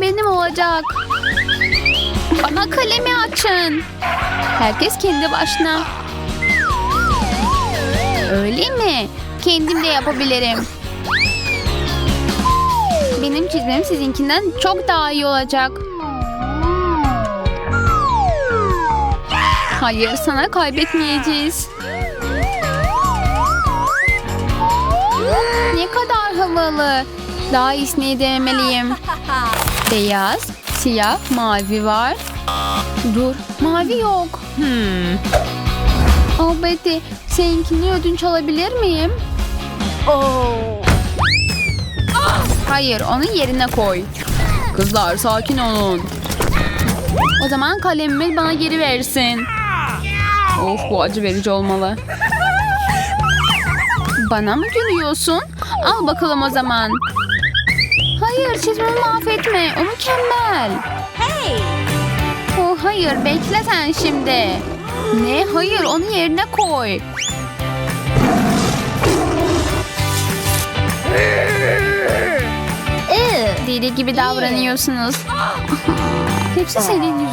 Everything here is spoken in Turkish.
benim olacak. Bana kalemi açın. Herkes kendi başına. Öyle mi? Kendim de yapabilirim. Benim çizmem sizinkinden çok daha iyi olacak. Hayır, sana kaybetmeyeceğiz. Ne kadar havalı. Daha iyisini denemeliyim. Beyaz, siyah, mavi var. Dur, mavi yok. Hmm. Oh Betty, seninkini ödünç alabilir miyim? Hayır, onu yerine koy. Kızlar sakin olun. O zaman kalemimi bana geri versin. Of bu acı verici olmalı. Bana mı gülüyorsun? Al bakalım o zaman. Hayır çizmemi mahvetme. O mükemmel. Oh hayır bekle sen şimdi. Ne? Hayır onu yerine koy. Deli gibi davranıyorsunuz. Hepsi senin yüzünden.